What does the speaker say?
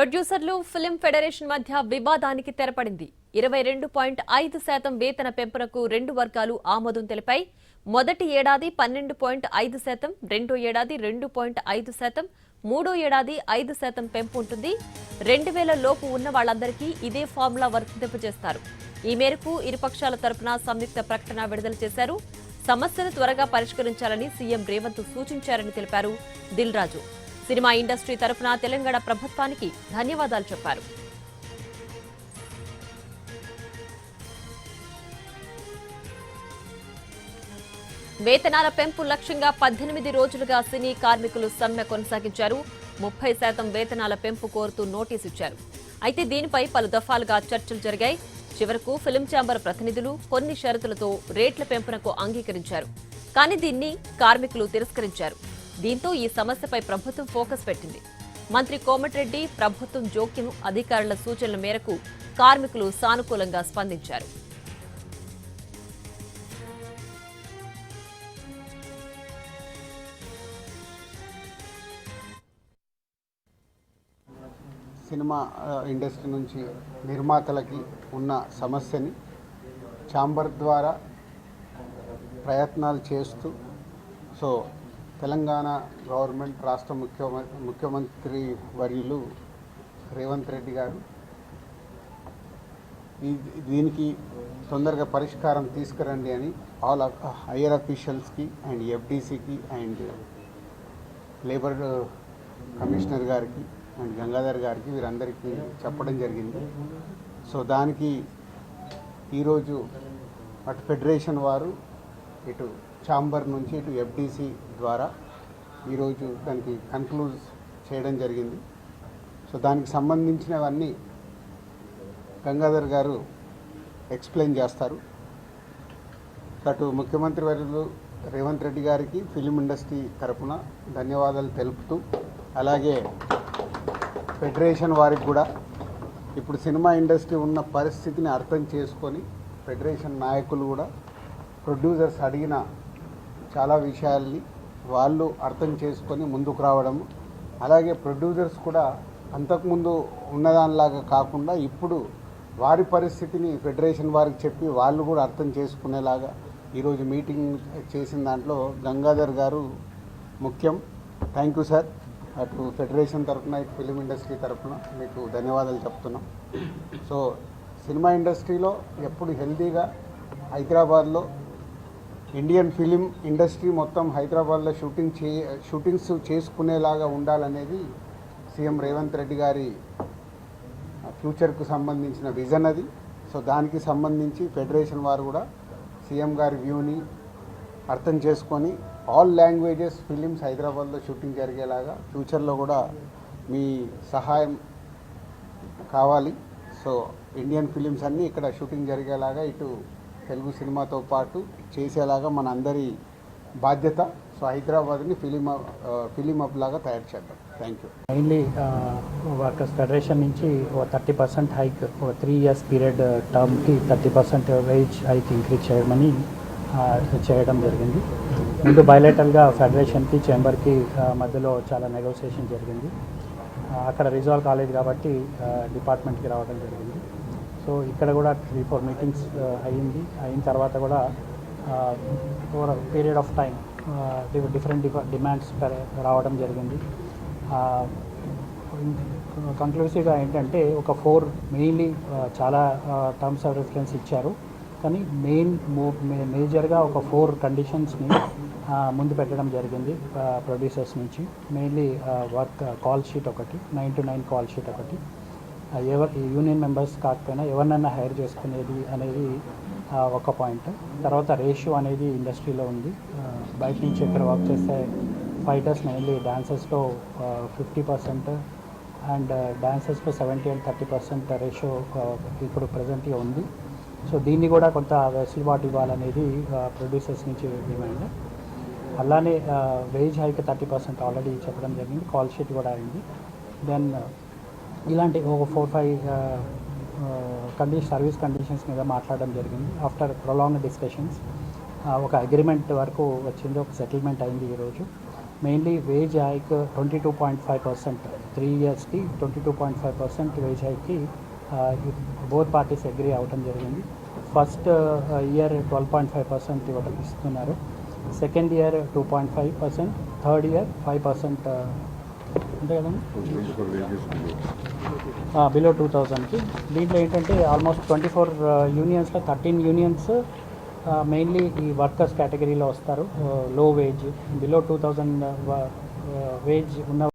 ప్రొడ్యూసర్లు film federation మధ్య వివాదానికి తెరపడింది. ఇరవై రెండు పాయింట్ ఐదు శాతం వేతన పెంపునకు రెండు వర్గాలు ఆమోదం తెలిపాయి. మొదటి ఏడాది పన్నెండు పాయింట్ ఐదు శాతం రెండో ఏడాది రెండు పాయింట్ ఐదు శాతం మూడో ఏడాది ఐదు శాతం పెంపు ఉంటుంది. రెండు వేల లోపు ఉన్న వాళ్ళందరికీ ఇదే ఫార్ములా వర్తింపజేస్తారు ఈ మేరకు ఇరుపక్షాల తరపున సంయుక్త ప్రకటన విడుదల చేశారు. సమస్యను త్వరగా పరిష్కరించాలని సీఎం రేవంత్ సూచించారని తెలిపారు. దిల్ రాజు. సినిమా ఇండస్ట్రీ తరపున తెలంగాణ ప్రభుత్వానికి ధన్యవాదాలు చెప్పారు. వేతనాల పెంపు లక్ష్యంగా పద్దెనిమిది రోజులుగా సినీ కార్మికులు సమ్మె కొనసాగించారు. ముప్పై శాతం వేతనాల పెంపు కోరుతూ నోటీసు ఇచ్చారు. అయితే దీనిపై పలు దఫాలుగా చర్చలు జరిగాయి. చివరకు ఫిలిం ఛాంబర్ ప్రతినిధులు కొన్ని షరతులతో రేట్ల పెంపునకు అంగీకరించారు. కానీ దీన్ని కార్మికులు తిరస్కరించారు. దీంతో ఈ సమస్యపై ప్రభుత్వం ఫోకస్ పెట్టింది. మంత్రి కోమటిరెడ్డి ప్రభుత్వం జోక్యం అధికారుల సూచనల మేరకు కార్మికులు సానుకూలంగా స్పందించారు. సినిమా ఇండస్ట్రీ నుంచి నిర్మాతలకి ఉన్న సమస్యని ఛాంబర్ ద్వారా ప్రయత్నాలు చేస్తూ సో తెలంగాణ గవర్నమెంట్ రాష్ట్ర ముఖ్యమ ముఖ్యమంత్రి వర్యులు రేవంత్ రెడ్డి గారు. ఈ దీనికి తొందరగా పరిష్కారం తీసుకురండి అని ఆల్ హయ్యర్ అఫీషియల్స్కి అండ్ ఎఫ్డీసీకి అండ్ లేబర్ కమిషనర్ గారికి అండ్ గంగాధర్ గారికి వీరందరికీ చెప్పడం జరిగింది. సో దానికి ఈరోజు అటు ఫెడరేషన్ వారు ఇటు ఛాంబర్ నుంచి ఇటు ఎఫ్డీసీ ద్వారా ఈరోజు దానికి కన్క్లూజ్ చేయడం జరిగింది. సో దానికి సంబంధించినవన్నీ గంగాధర్ గారు ఎక్స్ప్లెయిన్ చేస్తారు. అటు ముఖ్యమంత్రి వర్యులు రేవంత్ రెడ్డి గారికి ఫిలిం ఇండస్ట్రీ తరఫున ధన్యవాదాలు తెలుపుతూ అలాగే ఫెడరేషన్ వారికి కూడా ఇప్పుడు సినిమా ఇండస్ట్రీ ఉన్న పరిస్థితిని అర్థం చేసుకొని ఫెడరేషన్ నాయకులు కూడా ప్రొడ్యూసర్స్ అడిగిన చాలా విషయాల్ని వాళ్ళు అర్థం చేసుకొని ముందుకు రావడం. అలాగే ప్రొడ్యూసర్స్ కూడా అంతకుముందు ఉన్నదానిలాగా కాకుండా ఇప్పుడు వారి పరిస్థితిని ఫెడరేషన్ వారికి చెప్పి వాళ్ళు కూడా అర్థం చేసుకునేలాగా ఈరోజు మీటింగ్ చేసిన దాంట్లో గంగాధర్ గారు ముఖ్యం. థ్యాంక్ యూ సార్ అటు ఫెడరేషన్ తరఫున ఇటు ఫిలిం ఇండస్ట్రీ తరఫున మీకు ధన్యవాదాలు చెప్తున్నాం. సో సినిమా ఇండస్ట్రీలో ఎప్పుడు హెల్తీగా హైదరాబాద్లో ఇండియన్ ఫిలిం ఇండస్ట్రీ మొత్తం హైదరాబాద్లో షూటింగ్ చే షూటింగ్స్ చేసుకునేలాగా ఉండాలనేది సీఎం రేవంత్ రెడ్డి గారి ఫ్యూచర్కు సంబంధించిన విజన్ అది. సో దానికి సంబంధించి ఫెడరేషన్ వారు కూడా సీఎం గారి వ్యూని అర్థం చేసుకొని ఆల్ లాంగ్వేజెస్ ఫిలిమ్స్ హైదరాబాద్లో షూటింగ్ జరిగేలాగా ఫ్యూచర్లో కూడా మీ సహాయం కావాలి. సో ఇండియన్ ఫిలిమ్స్ అన్నీ ఇక్కడ షూటింగ్ జరిగేలాగా ఇటు తెలుగు సినిమాతో పాటు చేసేలాగా మన అందరి బాధ్యత సో హైదరాబాద్ని ఫిలిం ఫిలిం అప్ లాగా తయారు చేద్దాం. Thank you mainly workers federation నుంచి ఓ థర్టీ పర్సెంట్ హైక్ ఓ three years period టర్మ్కి thirty percent wage hike increase చేయమని చేయడం జరిగింది. ముందు బయలేటల్గా ఫెడరేషన్కి చేంబర్కి మధ్యలో చాలా నెగోసియేషన్ జరిగింది. అక్కడ రిజాల్వ్ కాలేదు కాబట్టి డిపార్ట్మెంట్కి రావడం జరిగింది. సో ఇక్కడ కూడా త్రీ ఫోర్ మీటింగ్స్ అయ్యింది. అయిన తర్వాత కూడా over period of time different demands రావడం జరిగింది. కంక్లూసివ్గా ఏంటంటే ఒక ఫోర్ మెయిన్లీ uh, చాలా టర్మ్స్ ఆఫ్ రిఫరెన్స్ ఇచ్చారు. కానీ మెయిన్ మేజర్గా ఒక ఫోర్ కండిషన్స్ని ముందు పెట్టడం జరిగింది uh, ప్రొడ్యూసర్స్ నుంచి. మెయిన్లీ వర్క్ కాల్ షీట్ ఒకటి nine to nine call sheet ఒకటి. ఎవరు యూనియన్ మెంబర్స్ కాకపోయినా ఎవరినైనా హైర్ చేసుకునేది అనేది ఒక పాయింట్ తర్వాత రేషియో అనేది ఇండస్ట్రీలో ఉంది. బయట నుంచి ఇక్కడ వర్క్ చేసే ఫైటర్స్ మెయిన్లీ డాన్సర్స్లో fifty percent and డాన్సర్స్లో seventy and thirty percent ratio ఇప్పుడు ప్రజెంట్గా ఉంది. సో దీన్ని కూడా కొంత వెసులుబాటు ఇవ్వాలనేది ప్రొడ్యూసర్స్ నుంచి డిమాండ్ అలానే wage hike thirty percent already చెప్పడం జరిగింది. కాల్ షీట్ కూడా అయింది. దెన్ ఇలాంటి ఒక four five condition service conditions మీద మాట్లాడడం జరిగింది. ఆఫ్టర్ ప్రొలాంగ్ డిస్కషన్స్ ఒక అగ్రిమెంట్ వరకు వచ్చింది. ఒక సెటిల్మెంట్ అయింది ఈరోజు mainly wage hike twenty two point five percent three ఇయర్స్కి twenty two point five percent wage హైక్కి both parties agree అవ్వటం జరిగింది. First year twelve point five percent ఇవ్వటం ఇస్తున్నారు. Second year two point five percent third year five percent అంతే కదండి below two థౌజండ్కి దీంట్లో ఏంటంటే ఆల్మోస్ట్ ట్వంటీ ఫోర్ యూనియన్స్లో థర్టీన్ యూనియన్స్ మెయిన్లీ ఈ వర్కర్స్ కేటగిరీలో వస్తారు. Low wage below two thousand wage ఉన్న